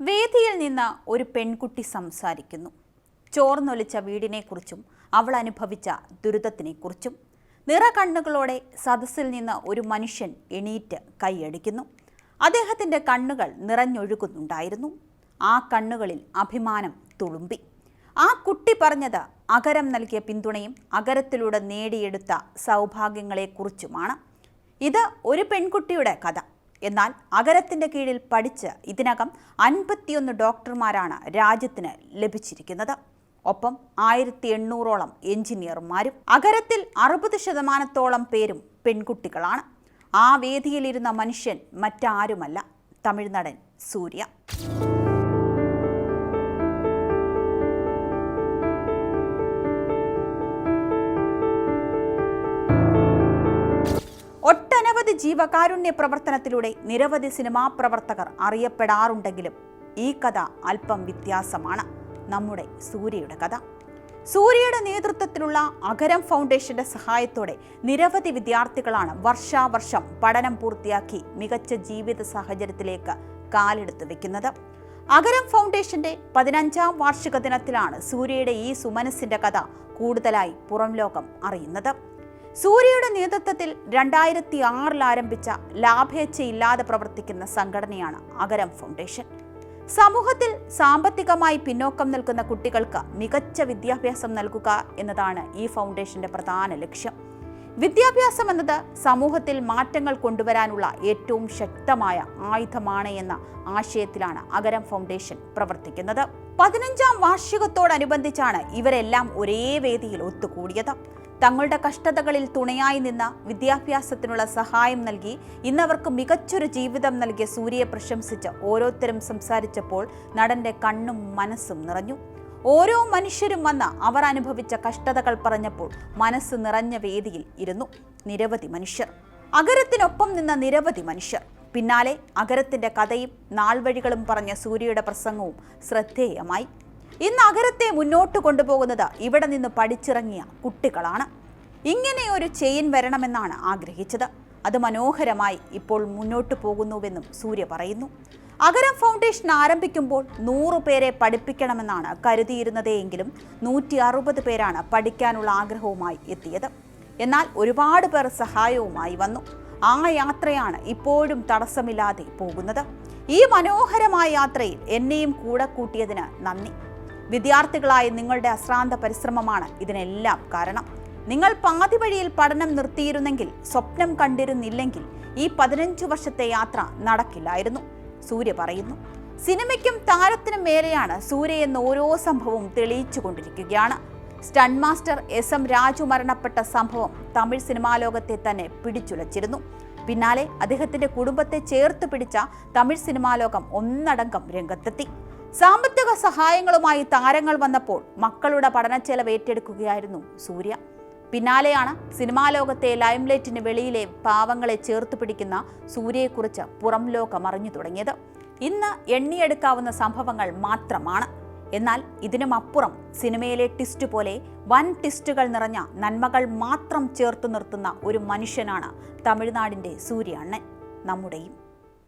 വേദിയിൽ നിന്ന് ഒരു പെൺകുട്ടി സംസാരിക്കുന്നു. ചോർന്നൊലിച്ച വീടിനെക്കുറിച്ചും അവൾ അനുഭവിച്ച ദുരിതത്തിനെക്കുറിച്ചും നിറകണ്ണുകളോടെ സദസ്സിൽ നിന്ന് ഒരു മനുഷ്യൻ എണീറ്റ് കൈയടിക്കുന്നു. അദ്ദേഹത്തിന്റെ കണ്ണുകൾ നിറഞ്ഞൊഴുകുന്നുണ്ടായിരുന്നു. ആ കണ്ണുകളിൽ അഭിമാനം തുളുമ്പി. ആ കുട്ടി പറഞ്ഞത് അകരം നൽകിയ പിന്തുണയും അകരത്തിലൂടെ നേടിയെടുത്ത സൗഭാഗ്യങ്ങളെക്കുറിച്ചുമാണ്. ഇത് ഒരു പെൺകുട്ടിയുടെ കഥ. എന്നാൽ അഗരത്തിന്റെ കീഴിൽ പഠിച്ച് ഇതിനകം അൻപത്തിയൊന്ന് ഡോക്ടർമാരാണ് രാജ്യത്തിന് ലഭിച്ചിരിക്കുന്നത്. ഒപ്പം ആയിരത്തി എണ്ണൂറോളം എഞ്ചിനീയർമാരും അകരത്തിൽ അറുപത് ശതമാനത്തോളം പേരും പെൺകുട്ടികളാണ്. ആ വേദിയിലിരുന്ന മനുഷ്യൻ മറ്റാരുമല്ല. തമിഴ്നടൻ സൂര്യ. ജീവകാരുണ്യ പ്രവർത്തനത്തിലൂടെ നിരവധി സിനിമാ പ്രവർത്തകർ അറിയപ്പെടാറുണ്ടെങ്കിലും ഈ കഥ അല്പം വ്യത്യാസമാണ്. നമ്മുടെ സൂര്യയുടെ കഥ. സൂര്യയുടെ നേതൃത്വത്തിലുള്ള അഗരം ഫൗണ്ടേഷന്റെ സഹായത്തോടെ നിരവധി വിദ്യാർത്ഥികളാണ് വർഷാവർഷം പഠനം പൂർത്തിയാക്കി മികച്ച ജീവിത സാഹചര്യത്തിലേക്ക് കാലെടുത്ത് വെക്കുന്നത്. അഗരം ഫൗണ്ടേഷന്റെ പതിനഞ്ചാം വാർഷിക ദിനത്തിലാണ് സൂര്യയുടെ ഈ സുമനസിന്റെ കഥ കൂടുതലായി പുറം ലോകം അറിയുന്നത്. സൂര്യയുടെ നേതൃത്വത്തിൽ രണ്ടായിരത്തി ആറിൽ ആരംഭിച്ച ലാഭേച്ഛയില്ലാതെ പ്രവർത്തിക്കുന്ന സംഘടനയാണ് അഗരം ഫൗണ്ടേഷൻ. സമൂഹത്തിൽ സാമ്പത്തികമായി പിന്നോക്കം നിൽക്കുന്ന കുട്ടികൾക്ക് മികച്ച വിദ്യാഭ്യാസം നൽകുക എന്നതാണ് ഈ ഫൗണ്ടേഷന്റെ പ്രധാന ലക്ഷ്യം. വിദ്യാഭ്യാസം എന്നത് സമൂഹത്തിൽ മാറ്റങ്ങൾ കൊണ്ടുവരാനുള്ള ഏറ്റവും ശക്തമായ ആയുധമാണ് എന്ന ആശയത്തിലാണ് അഗരം ഫൗണ്ടേഷൻ പ്രവർത്തിക്കുന്നത്. പതിനഞ്ചാം വാർഷികത്തോടനുബന്ധിച്ചാണ് ഇവരെല്ലാം ഒരേ വേദിയിൽ ഒത്തുകൂടിയത്. തങ്ങളുടെ കഷ്ടതകളിൽ തുണയായി നിന്ന വിദ്യാഭ്യാസത്തിനുള്ള സഹായം നൽകി ഇന്നവർക്ക് മികച്ചൊരു ജീവിതം നൽകിയ സൂര്യയെ പ്രശംസിച്ച് ഓരോരുത്തരും സംസാരിച്ചപ്പോൾ നടന്റെ കണ്ണും മനസ്സും നിറഞ്ഞു. ഓരോ മനുഷ്യരും വന്ന അവർ അനുഭവിച്ച കഷ്ടതകൾ പറഞ്ഞപ്പോൾ മനസ്സ് നിറഞ്ഞ വേദിയിൽ ഇരുന്നു. നിരവധി മനുഷ്യർ. അഗരത്തിനൊപ്പം നിന്ന നിരവധി മനുഷ്യർ. പിന്നാലെ അഗരത്തിന്റെ കഥയും നാൾവഴികളും പറഞ്ഞ സൂര്യയുടെ പ്രസംഗവും ശ്രദ്ധേയമായി. ഇന്ന് നഗരത്തെ മുന്നോട്ട് കൊണ്ടുപോകുന്നത് ഇവിടെ നിന്ന് പഠിച്ചിറങ്ങിയ കുട്ടികളാണ്. ഇങ്ങനെ ഒരു ചെയിൻ വരണമെന്നാണ് ആഗ്രഹിച്ചത്. അത് മനോഹരമായി ഇപ്പോൾ മുന്നോട്ട് പോകുന്നുവെന്നും സൂര്യ പറയുന്നു. അഗരം ഫൗണ്ടേഷൻ ആരംഭിക്കുമ്പോൾ നൂറുപേരെ പഠിപ്പിക്കണമെന്നാണ് കരുതിയിരുന്നതെങ്കിലും നൂറ്റി അറുപത് പേരാണ് പഠിക്കാനുള്ള ആഗ്രഹവുമായി എത്തിയത്. എന്നാൽ ഒരുപാട് പേർ സഹായവുമായി വന്നു. ആ യാത്രയാണ് ഇപ്പോഴും തടസ്സമില്ലാതെ പോകുന്നത്. ഈ മനോഹരമായ യാത്രയിൽ എന്നെയും കൂടെ കൂട്ടിയതിന് നന്ദി. വിദ്യാർത്ഥികളായ നിങ്ങളുടെ അശ്രാന്ത പരിശ്രമമാണ് ഇതിനെല്ലാം കാരണം. നിങ്ങൾ പാതി വഴിയിൽ പഠനം നിർത്തിയിരുന്നെങ്കിൽ സ്വപ്നം കണ്ടിരുന്നില്ലെങ്കിൽ ഈ പതിനഞ്ചു വർഷത്തെ യാത്ര നടക്കില്ലായിരുന്നു. സൂര്യ പറയുന്നു സിനിമയ്ക്കും താരത്തിനും മേലെയാണ് സൂര്യ എന്ന ഓരോ സംഭവവും തെളിയിച്ചു കൊണ്ടിരിക്കുകയാണ്. Stunt master S M Raju മരണപ്പെട്ട സംഭവം തമിഴ് സിനിമാ ലോകത്തെ തന്നെ പിടിച്ചുലച്ചിരുന്നു. പിന്നാലെ അദ്ദേഹത്തിന്റെ കുടുംബത്തെ ചേർത്ത് പിടിച്ച തമിഴ് സിനിമാ ലോകം ഒന്നടങ്കം രംഗത്തെത്തി. സാമ്പത്തിക സഹായങ്ങളുമായി താരങ്ങൾ വന്നപ്പോൾ മക്കളുടെ പഠനച്ചെലവ് ഏറ്റെടുക്കുകയായിരുന്നു സൂര്യ. പിന്നാലെയാണ് സിനിമാ ലോകത്തെ ലൈംലൈറ്റിന് വെളിയിലെ പാവങ്ങളെ ചേർത്ത് പിടിക്കുന്ന സൂര്യയെക്കുറിച്ച് പുറം ലോകം അറിഞ്ഞു തുടങ്ങിയത്. ഇന്ന് എണ്ണിയെടുക്കാവുന്ന സംഭവങ്ങൾ മാത്രമാണ്. എന്നാൽ ഇതിനുമപ്പുറം സിനിമയിലെ ട്വിസ്റ്റ് പോലെ വൻ ട്വിസ്റ്റുകൾ നിറഞ്ഞ നന്മകൾ മാത്രം ചേർത്ത് നിർത്തുന്ന ഒരു മനുഷ്യനാണ് തമിഴ്നാടിന്റെ സൂര്യ അണ്ണൻ. നമ്മുടെയും